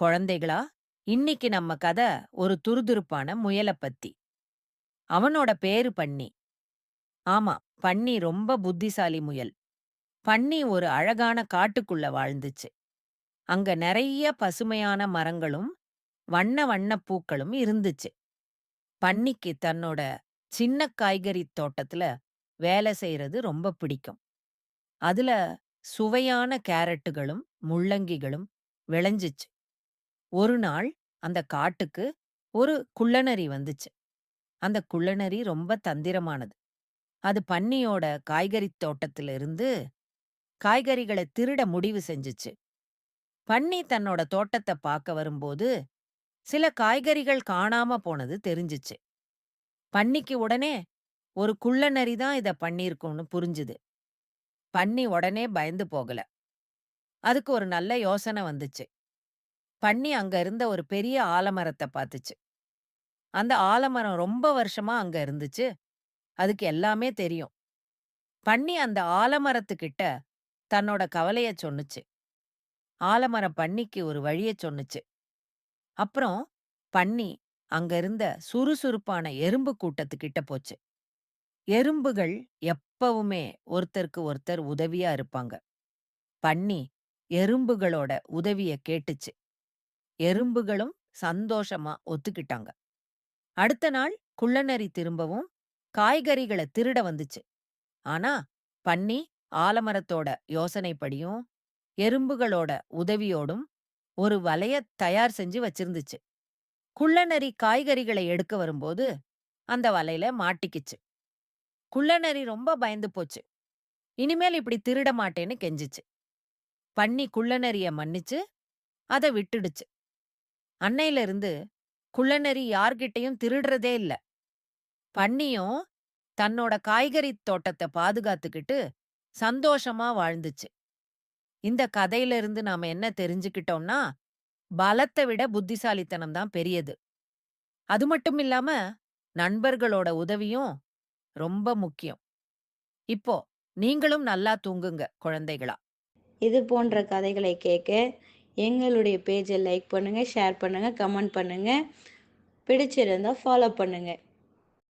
குழந்தைகளா, இன்னிக்கு நம்ம கத ஒரு துருதுருப்பான முயலை பத்தி. அவனோட பேரு பன்னி. ஆமா, பன்னி ரொம்ப புத்திசாலி முயல். பன்னி ஒரு அழகான காட்டுக்குள்ள வாழ்ந்துச்சு. அங்க நிறைய பசுமையான மரங்களும், வண்ண வண்ண பூக்களும் இருந்துச்சு. பன்னிக்கு தன்னோட சின்ன காய்கறி தோட்டத்துல வேலை செய்யறது ரொம்ப பிடிக்கும். அதுல சுவையான கேரட்டுகளும், முள்ளங்கிகளும் விளைஞ்சுச்சு. ஒரு நாள் அந்த காட்டுக்கு ஒரு குள்ளநரி வந்துச்சு. அந்த குள்ளநரி ரொம்ப தந்திரமானது. அது பன்னியோட காய்கறி தோட்டத்துல இருந்து திருட முடிவு செஞ்சுச்சு. பன்னி தன்னோட தோட்டத்தை பார்க்க வரும்போது, சில காய்கறிகள் காணாம போனது தெரிஞ்சுச்சு. பன்னிக்கு உடனே ஒரு குள்ளநரி தான் இத பண்ணியிருக்கும்னு புரிஞ்சுது. பன்னி உடனே பயந்து போகல. அதுக்கு ஒரு நல்ல யோசனை வந்துச்சு. பன்னி அங்க இருந்த ஒரு பெரிய ஆலமரத்தை பார்த்துச்சு அந்த ஆலமரம் ரொம்ப வருஷமா அங்க இருந்துச்சு. அதுக்கு எல்லாமே தெரியும். பன்னி அந்த ஆலமரத்துக்கிட்ட தன்னோட கவலைய சொன்னுச்சு. ஆலமரம் பன்னிக்கு ஒரு வழிய சொன்னுச்சு. அப்புறம் பன்னி அங்க இருந்த சுறுசுறுப்பான எறும்பு கூட்டத்துக்கிட்ட போச்சு. எறும்புகள் எப்பவுமே ஒருத்தருக்கு ஒருத்தர் உதவியா இருப்பாங்க. பன்னி எறும்புகளோட உதவிய கேட்டுச்சு. எறும்புகளும் சந்தோஷமா ஒத்துக்கிட்டாங்க. அடுத்த நாள் குள்ளநரி திரும்பவும் காய்கறிகளை திருட வந்துச்சு. ஆனா பன்னி ஆலமரத்தோட யோசனைப்படியும், எறும்புகளோட உதவியோடும் ஒரு வலைய தயார் செஞ்சு வச்சிருந்துச்சு. குள்ளநரி காய்கறிகளை எடுக்க வரும்போது அந்த வலையில மாட்டிக்கிச்சு. குள்ளநரி ரொம்ப பயந்து போச்சு. இனிமேல் இப்படி திருட மாட்டேன்னு கெஞ்சுச்சு. பன்னி குள்ளநரிய மன்னிச்சு அத விட்டுடுச்சு. அன்னையில இருந்து குள்ளநெறி யார்கிட்டயும் திருடுறதே இல்ல. பன்னியும் தன்னோட காய்கறி தோட்டத்தை பாதுகாத்துக்கிட்டு சந்தோஷமா வாழ்ந்துச்சு. இந்த கதையில இருந்து நாம என்ன தெரிஞ்சுக்கிட்டோம்னா, பலத்தை விட புத்திசாலித்தனம் தான் பெரியது. அது மட்டும் இல்லாம நண்பர்களோட உதவியும் ரொம்ப முக்கியம். இப்போ நீங்களும் நல்லா தூங்குங்க குழந்தைகளா. இது போன்ற கதைகளை கேட்க எங்களுடைய பேஜை லைக் பண்ணுங்கள் ஷேர் பண்ணுங்கள் கமெண்ட் பண்ணுங்கள் பிடிச்சிருந்தால் ஃபாலோ பண்ணுங்கள்